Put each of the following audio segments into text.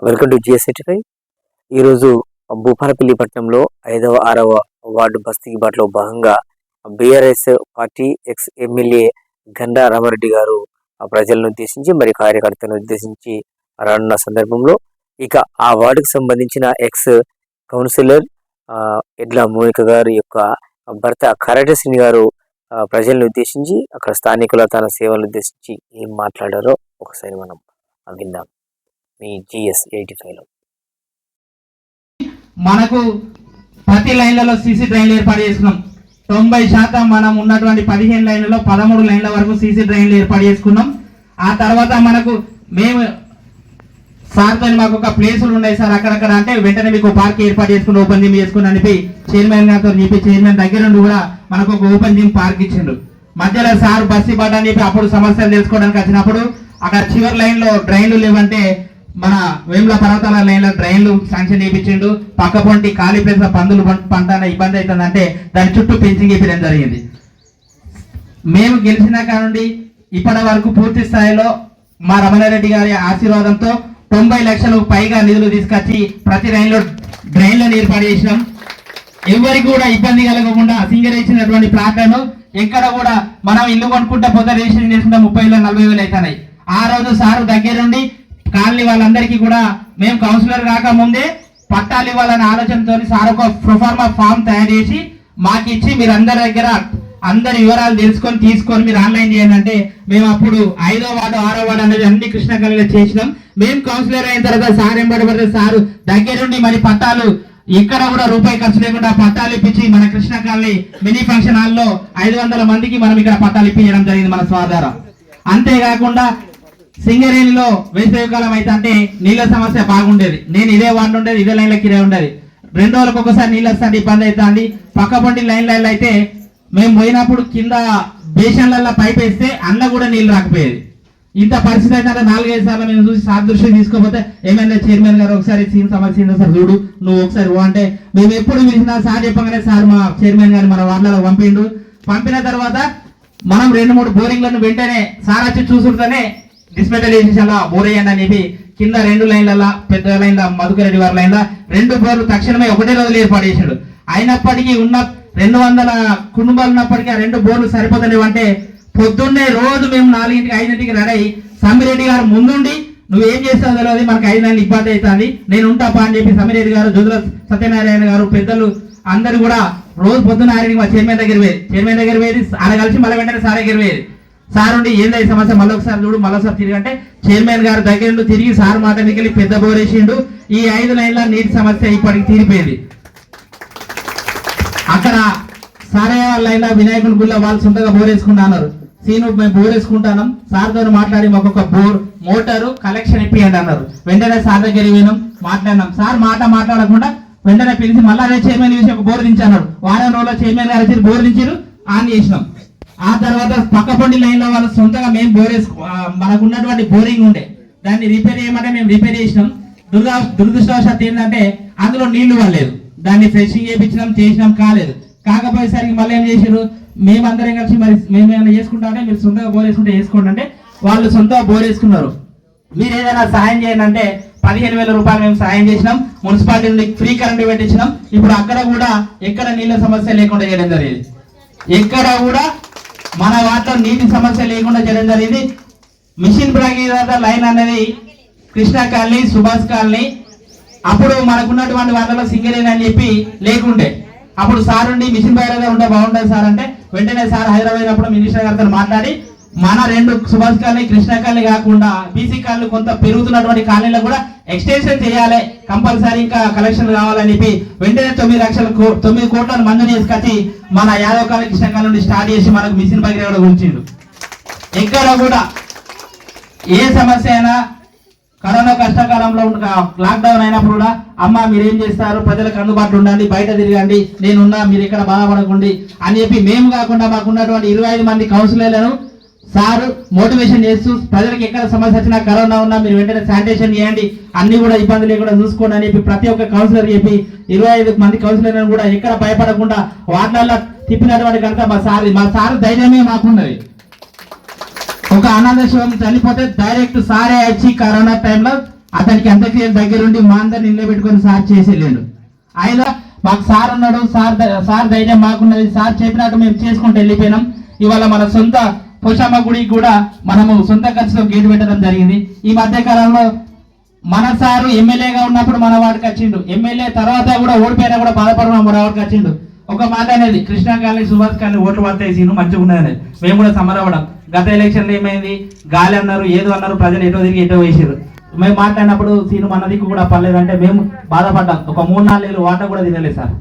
Welcome to GS city ఈరోజు భూపాలపల్లి పట్టణంలో ఐదవ ఆరవ వార్డు బస్తీ బాటలో భాగంగా BRS party ex MLA Ganda Ramareddy గారు ఆ ప్రజలను ఉద్దేశించి మరి కార్యకర్తలను ఉద్దేశించి రానున్న సందర్భంలో ఇక ఆ వార్డుకు సంబంధించిన ఎక్స్ కౌన్సిలర్ ఎడ్ల మోనిక గారి యొక్క భర్త కరటశ్రీని గారు ప్రజలను ఉద్దేశించి అక్కడ స్థానికుల తన సేవలను ఉద్దేశించి ఏం మాట్లాడారో ఒకసారి మనం విందాం. మీ జిఎస్ ఎయిటీ ఫైవ్ మనకు ప్రతి లైన్లలో సీసీ డ్రైన్లు ఏర్పాటు చేసుకున్నాం. తొంభై శాతం మనం ఉన్నటువంటి పదిహేను లైన్లలో పదమూడు లైన్ల వరకు సీసీ డ్రైన్లు ఏర్పాటు చేసుకున్నాం. ఆ తర్వాత మనకు మేము సార్తో మాకు ఒక ప్లేసులు ఉన్నాయి సార్ అక్కడక్కడ. అంటే వెంటనే మీకు పార్క్ ఏర్పాటు చేసుకుని ఓపెన్ జిమ్ చేసుకుని అనిపి చైర్మన్ గారితో చెప్పి చైర్మన్ దగ్గర నుండి కూడా మనకు ఒక ఓపెన్ జిమ్ పార్క్ ఇచ్చిండు. మధ్యలో సార్ బస్సు పడ్డా అని చెప్పి అప్పుడు సమస్యలు తెలుసుకోవడానికి వచ్చినప్పుడు అక్కడ చివరి లైన్లో డ్రైన్లు లేవంటే మన వేముల పర్వతాల లైన్లో డ్రైన్లు శాంక్షన్ చేయించిండు. పక్క పొంటి ఖాళీ ప్లేస్ పందులు పంట ఇబ్బంది అవుతుందంటే దాని చుట్టూ పెంచింగ్ ఇప్పించడం జరిగింది. మేము గెలిచిన కానుండి ఇప్పటి వరకు పూర్తి స్థాయిలో మా రమణారెడ్డి గారి ఆశీర్వాదంతో తొంభై లక్షలు పైగా నిధులు తీసుకొచ్చి ప్రతి లైన్లో డ్రైన్లను ఏర్పాటు చేసినాం. ఎవరికి కూడా ఇబ్బంది కలగకుండా సింగరేసినటువంటి ప్లాట్లను ఎక్కడ కూడా మనం ఇల్లు కొనుక్కుంటే పొద్దు రిజిస్ట్రేషన్ చేసుకుంటే ముప్పై వేలు నలభై వేలు అవుతున్నాయి. ఆ రోజు సారు దగ్గరుండి కాలనీ వాళ్ళందరికీ కూడా మేము కౌన్సిలర్ కాకముందే పట్టాలు ఇవ్వాలనే ఆలోచనతో సార్ ఒక ప్రొఫార్మా ఫామ్ తయారు చేసి మాకు ఇచ్చి మీరు అందరి దగ్గర అందరి వివరాలు తెలుసుకొని తీసుకొని మీరు ఆన్లైన్ చేయండి అంటే మేము అప్పుడు ఐదో వార్డు ఆరో వార్డు అనేది అన్ని కృష్ణ కళలో చేసినాం. మేము కౌన్సిలర్ అయిన తర్వాత సార్ ఎంబడి పడితే సారు దగ్గరుండి మరి పట్టాలు ఇక్కడ కూడా రూపాయి ఖర్చు లేకుండా పట్టాలు ఇప్పించి మన కృష్ణ కాలనీ మినీ ఫంక్షన్ హాల్లో ఐదు వందల మందికి మనం ఇక్కడ పట్టాలు ఇప్పించడం జరిగింది మన స్వాధారం అంతేకాకుండా సింగరేణిలో వేసవికాలం అయితే అంటే నీళ్ళ సమస్య బాగుండేది. నేను ఇదే వార్డు ఉండేది ఇదే లైన్లో కిరే ఉండేది. రెండు రోజులకు ఒకసారి నీళ్ళు వస్తే ఇబ్బంది అవుతుంది పక్క పంటి లైన్లలో అయితే మేము పోయినప్పుడు కింద బేషన్లలో పైప్ వేస్తే అన్న కూడా నీళ్ళు రాకపోయేది. ఇంత పరిస్థితి అయితే అంటే నాలుగైదు సార్లు మేము చూసి సాదృశ్యం తీసుకోపోతే ఏమైనా చైర్మన్ గారు? ఒకసారి సీన్ సమస్య సార్ చూడు నువ్వు ఒకసారి ఓ అంటే మేము ఎప్పుడు పిలిచినా సార్ చెప్పగానే సార్ మా చైర్మన్ గారు మన వాళ్ళలో పంపిండు. పంపిన తర్వాత మనం రెండు మూడు బోరింగ్లను వెంటనే సార్ వచ్చి చూసుకుంటేనే డిస్మెటల్ వేసేసి అనేది అని చెప్పి కింద రెండు లైన్లలో పెద్ద లైన్ల మధుకరెడ్డి వారి లైన్ల రెండు బోర్లు తక్షణమే ఒకటే రోజులు ఏర్పాటు చేశాడు. అయినప్పటికీ ఉన్న రెండు వందల కుటుంబాలు ఉన్నప్పటికీ ఆ రెండు బోర్లు సరిపోతలేవు అంటే పొద్దున్నే రోజు మేము నాలుగింటికి ఐదింటికి రెడీ అయ్యి సమ్మిరెడ్డి గారు ముందుండి నువ్వు ఏం చేస్తావు తెలియదు మనకు ఐదు నెలలు ఇబ్బంది అవుతుంది నేను ఉంటాపా అని చెప్పి సమ్మిరెడ్డి గారు జుదుల సత్యనారాయణ గారు పెద్దలు అందరు కూడా రోజు పొద్దున్న ఆయన మా చైర్మన్ దగ్గర పోయేది చైర్మన్ దగ్గర పోయేది ఆయన కలిసి మళ్ళీ వెంటనే సార్ దగ్గర పోయేది. సార్ ఉండి ఏందా ఈ సమస్య మళ్ళొకసారి చూడు మళ్ళొకసారి తిరిగి అంటే చైర్మన్ గారు దగ్గర తిరిగి సార్ మాట మిగిలి పెద్ద బోరేసిండు ఈ ఐదు లైన్ల నీటి సమస్య ఇప్పటికి తీరిపోయింది. అక్కడ సారే అయినా వినాయకుని గుళ్ళ వాళ్ళు సొంతగా బోరేసుకుంటా అన్నారు. సీను మేము బోరేసుకుంటాను సార్తో మాట్లాడి మాకు ఒక బోర్ మోటారు కలెక్షన్ ఇప్పియండి అన్నారు. వెంటనే సార్ దగ్గర వినం మాట్లాడినాం. సార్ మాట మాట్లాడకుండా వెంటనే పిలిచి మళ్ళీ అదే చైర్మన్ చూసి ఒక బోర్ దించారు వారం రోజుల్లో చైర్మన్ గారు వచ్చి బోర్ దించారు ఆన్ చేసినాం. ఆ తర్వాత పక్క పొండి లైన్లో వాళ్ళు సొంతంగా మేము బోర్ వేసుకు మనకు ఉన్నటువంటి బోరింగ్ ఉండే. దాన్ని రిపేర్ చేయమంటే మేము రిపేర్ చేసినాం. దుర్గా దురదృష్టవశాత్తు ఏంటంటే అందులో నీళ్ళు పడలేదు. దాన్ని ఫ్రెషింగ్ చేయించినాం చేసినాం కాలేదు. కాకపోయేసరికి మళ్ళీ ఏం చేశారు మేమందరం కలిసి మరి మేము ఏమైనా చేసుకుంటామంటే మీరు సొంతంగా బోర్ వేసుకుంటే చేసుకోండి అంటే వాళ్ళు సొంతంగా బోర్ వేసుకున్నారు. మీరు ఏదైనా సహాయం చేయండి అంటే పదిహేను వేల రూపాయలు మేము సహాయం చేసినాం. మున్సిపాలిటీ నుండి ఫ్రీ కరెంట్ పెట్టించినాం. ఇప్పుడు అక్కడ కూడా ఎక్కడ నీళ్ళ సమస్య లేకుండా చేయడం జరిగింది. ఎక్కడ కూడా మన నీటి సమస్య లేకుండా చేయడం జరిగింది. మిషన్ భగీరథ లైన్ అనేది కృష్ణా కాలనీ సుభాష్ కాలనీ. అప్పుడు మనకున్నటువంటి వాళ్ళలో సింగరేణి అని చెప్పి లేకుండే. అప్పుడు సార్ ఉండి మిషన్ భగీరథ ఉంటే బాగుంటుంది సార్ అంటే వెంటనే సార్ హైదరాబాద్ అప్పుడు మినిస్టర్ గారితో మాట్లాడి మన రెండు సుభాష్ కాలనీ కృష్ణ కాలనీ కాకుండా బీసీ కాలనీ కొంత పెరుగుతున్నటువంటి కాలనీలో కూడా ఎక్స్టెన్షన్ చేయాలి. కంపల్సరీ ఇంకా కలెక్షన్ కావాలని చెప్పి వెంటనే తొమ్మిది లక్షల తొమ్మిది కోట్లను మంజూరు చేసుకొచ్చి మన యాదవ్ కాలనీ కృష్ణ కాలనీ నుండి స్టార్ట్ చేసి మనకు మిషన్ భగీరథ కూడా ఉంచిండు ఎక్కడ కూడా ఏ సమస్య అయినా కరోనా కష్టకాలంలో లాక్డౌన్ అయినప్పుడు కూడా అమ్మ మీరేం చేస్తారు? ప్రజలకు అందుబాటులో ఉండండి బయట తిరగండి నేనున్నా మీరు ఇక్కడ బాధపడకండి అని చెప్పి మేము కాకుండా మాకున్నటువంటి ఇరవై ఐదు మంది కౌన్సిలర్లను సార్ మోటివేషన్ చేస్తూ ప్రజలకు ఎక్కడ సమస్య వచ్చినా కరోనా ఉన్నా మీరు వెంటనే శానిటేషన్ చేయండి. అన్ని కూడా ఇబ్బందులు లేకుండా చూసుకోండి అని చెప్పి ప్రతి ఒక్క కౌన్సిలర్ చెప్పి ఇరవై ఐదు మంది కౌన్సిలర్లను కూడా ఎక్కడ భయపడకుండా వార్డులలో తిప్పినటువంటి కనుక మా సార్ మా సార్ ధైర్యమే మాకున్నది. ఒక అనాథ శివం చనిపోతే డైరెక్ట్ సారే వచ్చి కరోనా టైంలో అతనికి అంత్యక్రియలు దగ్గరుండి మా అందరిని నిలబెట్టుకొని సార్ చేసేలేండు. ఆయన మాకు సార్ ఉన్నాడు సార్ సార్ ధైర్యం మాకున్నది. సార్ చెప్పినట్టు మేము చేసుకుంటూ వెళ్ళిపోయినాం. ఇవాళ మన సొంత పోషమ్మ గుడికి కూడా మనము సొంత ఖర్చుతో గేటు పెట్టడం జరిగింది. ఈ మధ్య కాలంలో మన సారు ఎమ్మెల్యేగా ఉన్నప్పుడు మన వాడికి వచ్చిండు. ఎమ్మెల్యే తర్వాత కూడా ఓడిపోయినా కూడా బాధపడడం మన వాడికి వచ్చిండు. ఒక మాట అనేది కృష్ణా కాలనీ సుభాష్ కాలనీ ఓట్లు పడతాయి సీను మంచిగా ఉన్నది మేము కూడా సమరవడం గత ఎలక్షన్లో ఏమైంది? గాలి అన్నారు ఏదో అన్నారు ప్రజలు ఎటో తిరిగి ఎటో వేసారు మేము మాట్లాడినప్పుడు సీను మన దిక్కు కూడా పర్లేదంటే మేము బాధపడ్డాం. ఒక మూడు నాలుగేళ్ళు వాట కూడా తినలేదు సార్.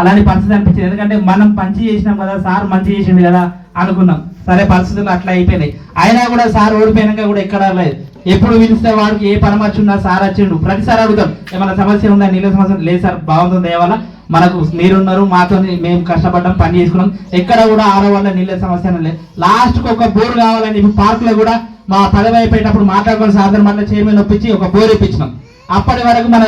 అలాంటి పరిస్థితి అనిపించింది. ఎందుకంటే మనం మంచి చేసినాం కదా సార్ మంచి చేసిండు కదా అనుకున్నాం. సరే పరిస్థితులు అట్లా అయిపోయినాయి. అయినా కూడా సార్ ఓడిపోయినాక కూడా ఎక్కడ లేదు. ఎప్పుడు పిలిస్తే వాడికి ఏ పని ఉన్నా సార్ వచ్చిండు. ప్రతిసారి అడుగుతాం ఏమైనా సమస్య ఉందా? నీళ్ళ సమస్య లేదు సార్ బాగుంటుంది దేవాల. మనకు మీరున్నారు మాతో మేము కష్టపడ్డాం పని చేసుకున్నాం. ఎక్కడ కూడా ఆరో నీళ్ళ సమస్య లేదు. లాస్ట్కి ఒక బోర్ కావాలని చెప్పి పార్క్లో కూడా మా పదవి అయిపోయేటప్పుడు మాట్లాడుకుని సాధారణ మళ్ళీ చైర్మన్ ఒప్పించి ఒక బోర్ ఇప్పించినాం. అప్పటి వరకు మన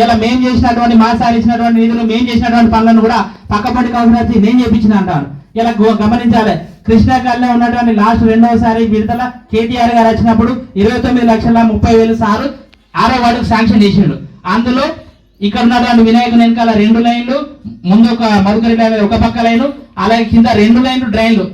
ఇలా మేము చేసినటువంటి మా సార్ ఇచ్చినటువంటి నిధులు మేము చేసినటువంటి పనులను కూడా పక్కపడి కావాల్సిన వచ్చి నేను చేపించిన అంటాను ఇలా గమనించాలి. కృష్ణాకాల్లో ఉన్నటువంటి లాస్ట్ రెండవసారి విడుదల కేటీఆర్ గారు వచ్చినప్పుడు ఇరవై తొమ్మిది లక్షల ముప్పై వేలు సారు ఆరో వార్డుకు శాంక్షన్ చేసిండు. అందులో ఇక్కడ ఉన్నటువంటి వినాయకుని వెనకాల రెండు లైన్లు ముందు ఒక మధుకరి లైన్ ఒక పక్క లైను అలాగే కింద రెండు లైన్లు డ్రైన్లు.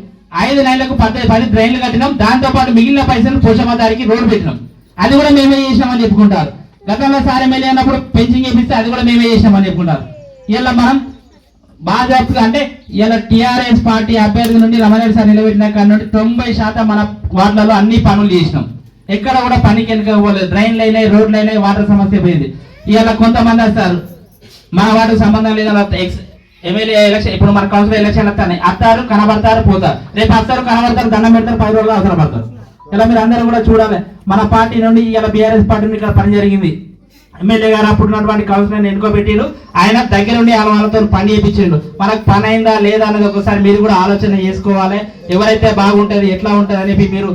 ఐదు లైన్లకు పది పది డ్రైన్లు కట్టినాం. దాంతో పాటు మిగిలిన పైసలు పోషమదారికి రోడ్డు పెట్టినాం. అది కూడా మేమే చేసినామని చెప్పుకుంటారు. గతంలో సార్ ఎమ్మెల్యే అన్నప్పుడు పెంచింగ్ చేపిస్తే అది కూడా మేమే చేసినామని చెప్పుకుంటారు. ఇలా మనం భాజపా అంటే ఇలా టిఆర్ఎస్ పార్టీ అభ్యర్థి నుండి రమణారెడ్డి సార్ నిలబెట్టిన కాడ నుండి తొంభై శాతం మన వార్డులలో అన్ని పనులు చేసినాం. ఎక్కడ కూడా పనికి వెనుక పోలేదు. డ్రైన్లు అయినాయి రోడ్లు అయినాయి వాటర్ సమస్య పోయింది. ఇలా కొంతమంది వస్తారు. మన వాటికి సంబంధం లేదా ఎక్స్ ఎమ్మెల్యే ఎలక్షన్ ఇప్పుడు మన కౌన్సిల్ ఎలక్షన్ వస్తాయి. అత్తారు కనబడతారు పోతారు. రేపు అత్తారు కనబడతారు దండం పెడతారు పది రోజులు అవసరం పడతారు ఇలా మీరు అందరూ కూడా చూడాలి. మన పార్టీ నుండి ఇలా బీఆర్ఎస్ పార్టీ నుండి ఇక్కడ పని జరిగింది. ఎమ్మెల్యే గారు అప్పుడు ఉన్నటువంటి కౌన్సిలర్ ఎన్నుకోబెట్టిండు ఆయన దగ్గర ఉండి వాళ్ళతో పని చేయించిండు మనకు పని అయిందా లేదా అనేది ఒకసారి మీరు కూడా ఆలోచన చేసుకోవాలి. ఎవరైతే బాగుంటుంది ఎట్లా ఉంటుంది అనేది మీరు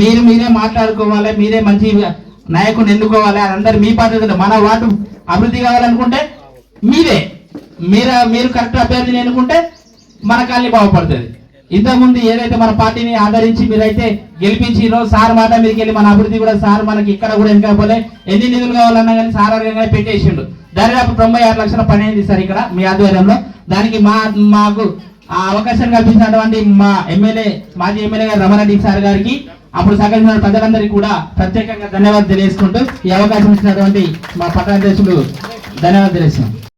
మీరు మీరే మాట్లాడుకోవాలి మీరే మంచి నాయకుని ఎన్నుకోవాలి అదందరూ మీ బాధ్యత మన వార్డు అభివృద్ధి కావాలనుకుంటే మీరే. మీరు మీరు కరెక్ట్ అభ్యర్థిని ఎన్నుకుంటే మన కాలనీ బాగుపడుతుంది. ఇంతకుముందు ఏదైతే మన పార్టీని ఆదరించి మీరైతే గెలిపించిరో సార్ మాట మీదకి వెళ్ళి మన అభివృద్ధి కూడా సార్ మనకి ఇక్కడ కూడా ఇంకా ఎన్ని నిధులు కావాలన్నా కానీ సార్ అడగగానే పెట్టేసిండు. దాదాపు తొంభై ఆరు లక్షల పని అయింది సార్ ఇక్కడ మీ ఆధ్వర్యంలో. దానికి మా మాకు ఆ అవకాశం కల్పించినటువంటి మా ఎమ్మెల్యే మాజీ ఎమ్మెల్యే గారు రమణరెడ్డి సార్ గారికి అప్పుడు సహకరించిన ప్రజలందరికీ కూడా ప్రత్యేకంగా ధన్యవాదాలు తెలియజేసుకుంటూ ఈ అవకాశం ఇచ్చినటువంటి మా పట్టణాధ్యక్షులు ధన్యవాదాలు తెలియజేస్తున్నాం.